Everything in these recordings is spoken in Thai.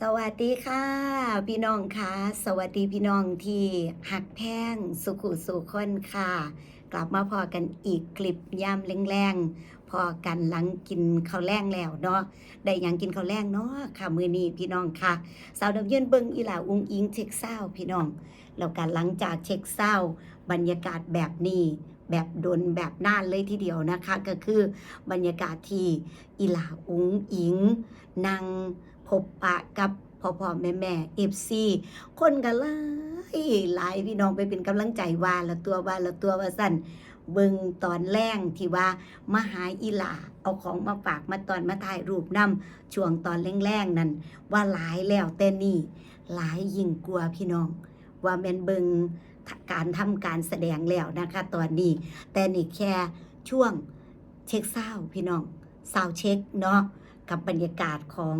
สวัสดีค่ะ พี่น้องค่ะ สวัสดีพี่น้องที่หักแพงสุขุสุคนค่ะ กลับมาพอกันอีกคลิปย่ำแรงๆพอกันหลังกินข้าวแรงแล้วเนาะได้ยังกินข้าวแรงเนาะค่ะมือนี้พี่น้องค่ะ สาวดำเยินเบิงอีหลาอุงอิงเช็คเศร้าพี่น้องแล้วกันหลังจากเช็คเศร้าบรรยากาศแบบนี้แบบดนแบบน่านเลยทีเดียวนะคะ ก็คือบรรยากาศที่อีหลาอุงอิงนั่ง บปะกับพ่อพ่อแม่แม่เอฟซีคนกันหลายหลายพี่น้องไปเป็นกำลังใจว่าละตัวว่าละตัวว่าสั่นเบิงตอนแรงที่ว่ามาหาอีหลาเอาของมาฝากมาตอนมาถ่ายรูปนำช่วงตอนแรงๆนั่นว่าหลายแล้วแต่นี่หลายยิ่งกลัวพี่น้อง ว่าแม่นเบิงการทำการแสดงแล้วนะคะ ตอนนี้ แต่นี่แค่ช่วงเช็คเศร้าพี่น้องซาเช็คเนาะ กับบรรยากาศของ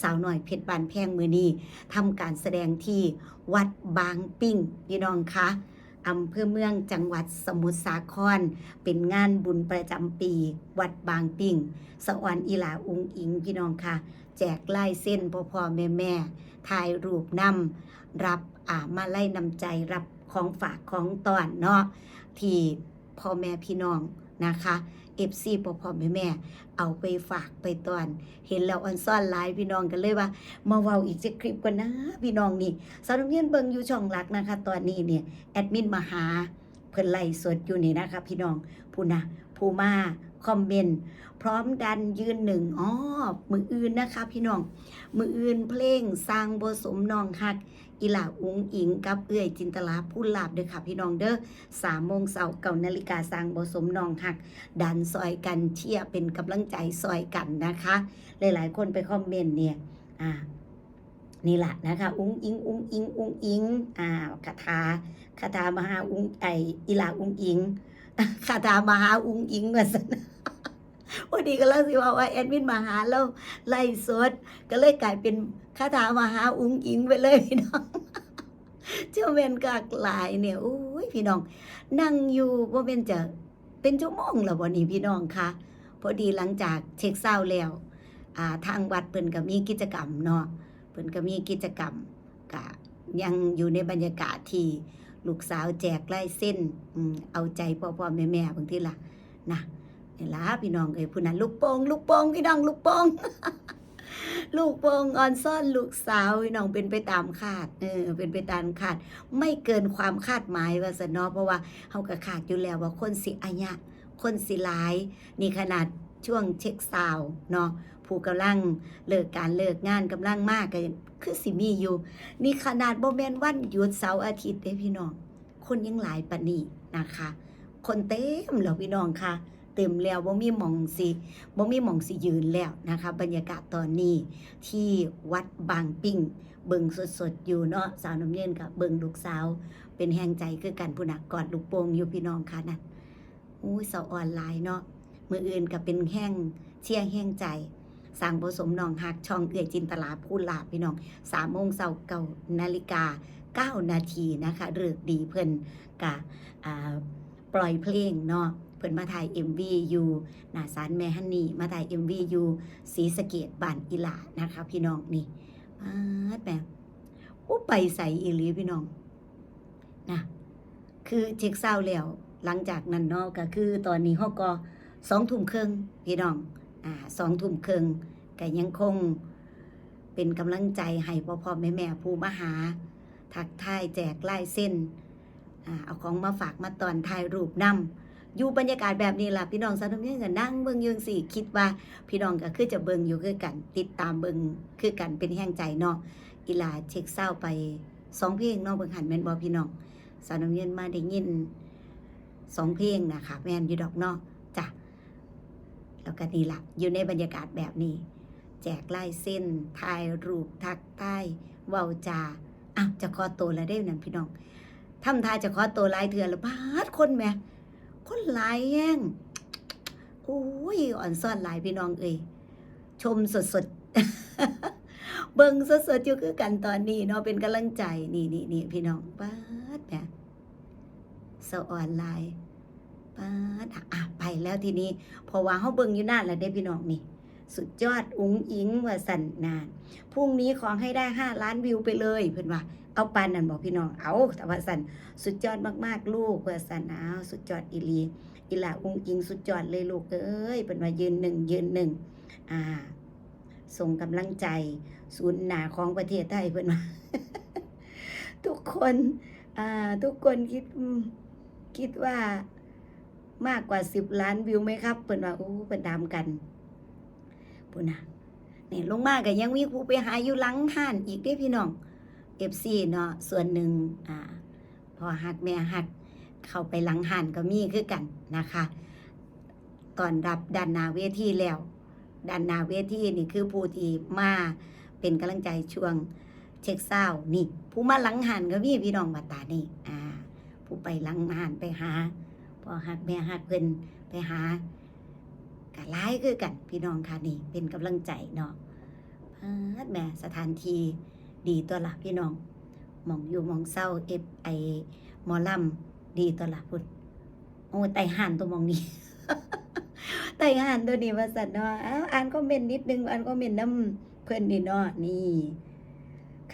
สาวหน่อยเพชรบานแพงมือนี้ทำการแสดงที่วัดบางปิ้งพี่น้องคะอำเภอเมืองจังหวัดสมุทรสาคร เป็นงานบุญประจำปี วัดบางปิ้งสะออนอีหลาอุงอิงพี่น้องค่ะ แจกไลายเส้นพ่อพ่อแม่แม่ถ่ายรูปนำรับอ่ามาไล่นำใจรับของฝากของตอนเนาะที่พ่อแม่พี่น้องนะคะ เอฟซีพ่อพ่อแม่แม่เอาไปฝากไปตอน เห็นแล้วออนซ่อนหลายพี่น้องกันเลยว่า มาเว้าอีกจะคลิปกันนะ พี่น้องนี่สาวน้ำเย็นเบิงอยู่ช่องหลักนะคะ ตอนนี้เนี่ยแอดมินมาหาเพิ่นไล่สดอยู่นี่นะคะ พี่น้องผู้นะผู้มา คอมเมนต์พร้อมดันยืนหนึ่งอ๋อมืออื่นนะคะพี่น้อง มืออื่นเพลงสร้างบสมนองฮักอีหลาอุงอิงกับเอื้อยจินตลาพูดลาบเด้อค่ะพี่น้องเด้อสามโมงเสาร์เก่านาฬิกาสร้างบสมนองฮัก ดันซอยกันเชียเป็นกำลังใจซอยกันนะคะ หลายๆ คนไปคอมเมนต์เนี่ยอ่านี่แหละนะคะ อุ้งอิง อุ้งอิง อุ้งอิงอ่าคาถาคาถามหาอุ้งไออีหลาอุ้งอิง คาถามหาอุ้งอิงว่าสันวันนี้ก็เล่าสิว่าว่าแอดมินมาหาแล้วไล่สด ก็เลยกลายเป็นคาถามหาอุ้งอิงไปเลยพี่น้องเจ้าเมนกากหลายเนี่ยโอ้ยพี่น้อง นั่งอยู่ว่าเป็นจะเป็นชั่วโมงแล้ววันนี้พี่น้องคะพอดีหลังจากเช็คเศร้าแล้วอ่าทางวัดเพิ่นก็มีกิจกรรมเนาะเพิ่นก็มีกิจกรรมก็ยังอยู่ในบรรยากาศที่ ลูกสาวแจกไล่เส้นเอาใจพ่อพ่อแม่แม่บางทีล่ะนะนี่ล่ะพี่น้องเอ้ยผู้นั้นลูกโป่งลูกโป่งพี่น้องลูกโป่งลูกโป่งออนซ่อนลูกสาวพี่น้องเป็นไปตามคาดเออเป็นไปตามคาด ไม่เกินความคาดหมายว่าซะเนาะเพราะว่าเฮาก็คาดอยู่แล้วว่าคนสิอาญะคนสิหลาย นี่ขนาด ช่วงเช็คซาวเนาะผู้กำลังเลิกการเลิกงานกำลังมากก็คือสิมีอยู่ นี่ขนาดบ่แมนวันหยุดเสาร์อาทิตย์เด้พี่น้อง คนยังหลายปานนี้นะคะ คนเต็มแล้วพี่น้องค่ะเต็มแล้วบ่มีหม่องสิบ่มีหม่องสิยืนแล้วนะคะ บรรยากาศตอนนี้ที่วัดบางปิ้งเบิ่งสดๆอยู่เนาะสาวน้ำเย็นกับเบิ่งลูกสาว เป็นแห่งใจคือกันผู้นักกอดลูกโป่งอยู่พี่น้องค่ะนั่นอุ้ยสาวออนไลน์เนาะ มืออื่นก็เป็นแห้งเชี่ยแห้งใจสั่งผสมนองหักช่องเอื่อยจินตลาพูดลาบพี่น้องสามโมงเสาเก้านาฬิกาเก้านาทีนะคะเริกดีเพิ่นกะอ่าปล่อยเพลงเนาะเพิ่นมาถ่าย MV อยู่หนาสารแม่ฮันนี่มาถ่าย MV อยู่ศรีสะเกดบ้านอีหลานะคะพี่น้องนี่มาแบบอู้ไปใส่อีหลีพี่น้องนะคือเช็คเศร้าแล้วหลังจากนั้นเนาะก็คือตอนนี้เขาก็ สองทุ่มครึ่งพี่น้องอ่าสองทุ่มครึ่งก็ยังคงเป็นกำลังใจให้พ่อพ่อแม่แม่ผู้มหา ทักทายแจกลายเส้นอ่าเอาของมาฝากมาตอนถ่ายรูปนำอยู่บรรยากาศแบบนี้ล่ะพี่น้องสาวน้ำเงี้ยก็นั่งเบิ่งยืงสิคิดว่าพี่น้องก็คือจะเบิ่งอยู่คือกัน ติดตามเบิ่งคือกันเป็นแห่งใจเนาะอีหลาเช็คเศร้าไปสองเพลงเนาะเบิ่งหันแม่นบ่พี่น้องสาวน้ำเงี้ยมาได้ยินสองเพลงนะคะแม่นอยู่ดอกเนาะ แล้วก็นี่ละอยู่ในบรรยากาศแบบนี้ แจกลายเส้นถ่ายรูปทักทายเว้าจาอ้าวจะขอตัวแล้วได้นั่นพี่น้องทำทายจะขอตัวลายเถื่อแล้วบาดคนแม่คนหลายแห้งโอ้ยอ่อนซ่อนหลายพี่น้องเอ้ยชมสดสดเบิ่งสดสดอยู่คือกันตอนนี้เนาะเป็นกำลังใจนี่นี่นี่พี่น้องบาดแม่เซาออนไลน์ ป้าดอะไปแล้วทีนี้พอว่าเขาเบิ่งอยู่นานแล้วเด้พี่น้องนี่สุดยอดอุ๋งอิงว่าสันนานพรุ่งนี้ขอให้ได้ห้าล้านวิวไปเลยเพื่อนว่าเอาปานนั่นบอกพี่น้องเอาแต่ว่าสันสุดยอดมากๆลูกว่าสันเอาสุดยอดอีลีอีหลาอุ๋งอิงสุดยอดเลยลูกเอ้ยเพื่อนว่ายืนหนึ่งยืนหนึ่งอ่าส่งกำลังใจศูนย์หนาของประเทศไทยเพื่อนว่าทุกคนอ่าทุกคนคิดคิดว่า มากกว่าสิบล้านวิวไหมครับเพื่อนว่าโอ้เพื่อนตามกันปุ่นนะนี่ยลงมากก็ยังมีผู้ไปหาอยู่หลังห้านอีกเด้พี่น้องเอฟซีเนาะส่วนหนึ่งอ่าพอหักแม่หักเข้าไปหลังห้านก็มีคือกันนะคะตอนรับดันนาเวทีแล้วด้านนาเวทีนี่คือผู้ที่มาเป็นกำลังใจช่วงเช็คเศร้านี่ ผู้มาหลังหันก็มีพี่น้องมาตานี่อ่า ผู้ไปหลังหันไปหา พอหักแม่หักเพิ่นไปหากะร้ายคือกัน พี่น้องค่ะนี่เป็นกำลังใจเนาะเอิ้นแม่สถานที่ดีตัวละพี่น้องมองอยู่มองเศร้าเอฟไอหมอลำดีตัวละพุ่นโอ้ไตหันตัวมองนี้ไต่อ่านตัวนี้ว่าสันเนาะอ้าวอ่านคอมเมนต์นิดนึงอ่านคอมเมนต์น้ำเพื่อนนี่เนาะนี่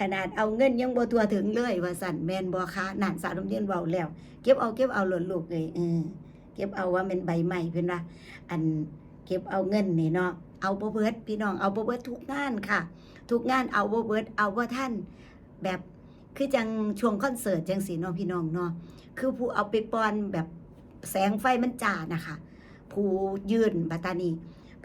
ขนาดเอาเงินยังบ่ทัวถึงเลย ว่าสันแมนบ่คะนานสาวน้ำเย็นเบาแล้ว เก็บเอาเก็บเอาหล่นลูกเลยเออเก็บเอาว่าเป็นใบใหม่เพิ่นว่าอันเก็บเอาเงินนี่เนาะเอาบ่เบิดพี่น้องเอาบ่เบิดทุกงานค่ะ ทุกงานเอาบ่เบิดเอาว่ท่านแบบคือจังช่วงคอนเสิร์ตจังสีเนาะพี่น้องเนาะคือผู้เอาไปปอนแบบแสงไฟมันจ้านะคะ ผู้ยืนปัตตานี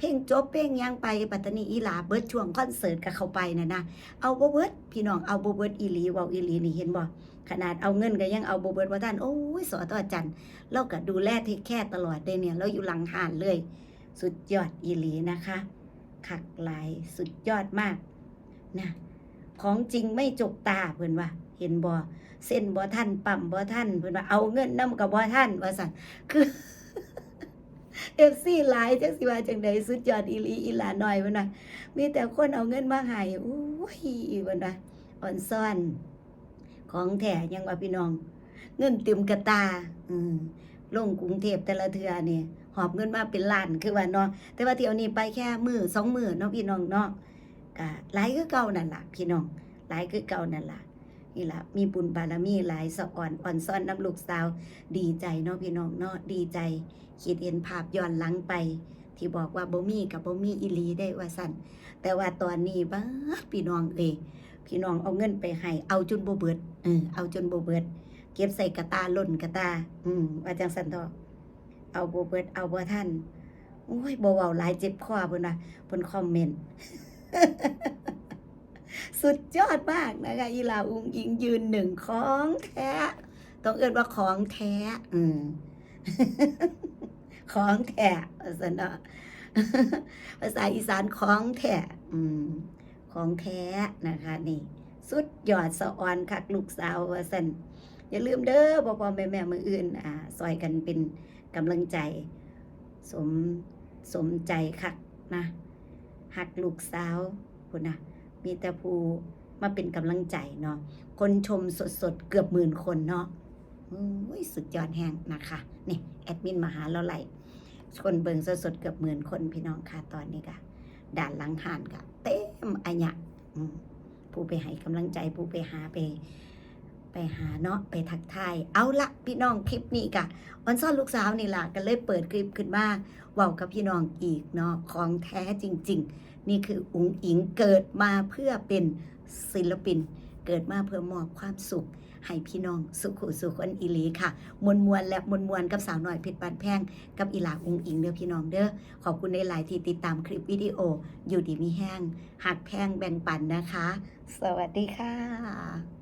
เพลงจบเพลงยังไปปัตตานีอีหลาเบิร์ดช่วงคอนเสิร์ตกับเขาไปนะนะเอาบเบิร์ดพี่น้องเอาบเบิร์ดอีหลีว้าอีหลีนี่เห็นบ่ขนาดเอาเงินก็ยังเอาบเบิดว่าท่านโอ้ยสอต่อจันเราก็ดูแลเทคแค่ตลอดเลยเนี่ยเราอยู่หลังหานเลย สุดยอดอีหลีนะคะคักหลายสุดยอดมากนะของจริงไม่จกตาเพิ่อนว่าเห็นบ่เส้นบ่ท่านปั๊มบ่ท่านเพิ่อนว่าเอาเงินนำกับบ่ท่านว่าซั่นคือ เอฟซีหลายจังสิว่าจังใดสุดยอดอีลีอีหลาหน่อยเพิ่นว่ามีแต่คนเอาเงินมาให้โอ้ยเพิ่นว่าอ่อนซ่อน ของแท้ยังว่าพี่น้อง เงินติมกระตา อืมลงกรุงเทพแต่ละเทื่อนี่ยหอบเงินมาเป็นล้านคือว่าเนาะแต่ว่าเที่ยวนี้ไปแค่มือสองมือเนาะพี่น้องเนาะก็หลายคือเก่านั่นล่ะพี่น้องหลายคือเก่านั่นล่ะ นี่ละมีบุญบารมีหลายสะอ่อนอ่อนซ่อนน้ำลูกสาว ดีใจเนาะพี่น้องเนาะดีใจ คิดเห็นภาพย้อนหลังไป ที่บอกว่าบ่มีกับบ่มีอีหลีได้ว่าสั่นแต่ว่าตอนนี้บ้าพี่น้องเอยพี่น้องเอาเงินไปให้เอาจนบ่เบิดเออเอาจนบ่เบิด เก็บใส่กระตาล่นกระตา อืมว่าจังสันทอเอาบ่เบิดเอาบ่ท่านโอ้ยบ่เว้าหลายเจ็บคอเพิ่นว่าเพิ่นคอมเมนต์ สุดยอดมากนะคะอีลาอุงอิงยืนหนึ่งของแท้ ต้องเอิ้นว่าของแท้ อืมของแท้ว่าซั่นเนาะภาษาอีสานของแท้อืมของแท้นะคะ นี่ สุดยอดสะออนคักลูกสาวว่าซั่นอย่าลืมเด้อพ่อพ่อแม่แม่มืออื่น อ่าซอยกันเป็นกำลังใจ สมสมใจคักนะหักลูกสาวคุณนะ มีแต่ผู้มาเป็นกำลังใจเนาะคนชมสดๆ เกือบหมื่นคนเนาะอุ้ยสุดยอดแห้งนะคะนี่แอดมินมาหาเราไหลคนเบิงสดๆเกือบหมื่นคนพี่น้องค่ะตอนนี้ก็ด่านหลังห่านก็เต็มอัญญะผู้ไปให้กำลังใจผู้ไปหาไป ไปหาเนาะไปทักทายเอาละพี่น้องคลิปนี้กะออนซ่อนลูกสาวนี่ล่ะก็เลยเปิดคลิปขึ้นมาเว้ากับพี่น้องอีกเนาะของแท้จริง ๆ นี่คืออุ๋งอิงเกิดมาเพื่อเป็นศิลปิน เกิดมาเพื่อมอบความสุข ให้พี่น้องสุขุสุขคนอีหลีค่ะ มวลมวลและมวลมวลกับสาวหน่อยเพชรบานแพงกับอีหลาอุงอิงเด้อพี่น้องเด้อขอบคุณในหลายที่ติดตามคลิปวิดีโอ อยู่ดีมีแห้งหักแพงแบ่งปันนะคะ สวัสดีค่ะ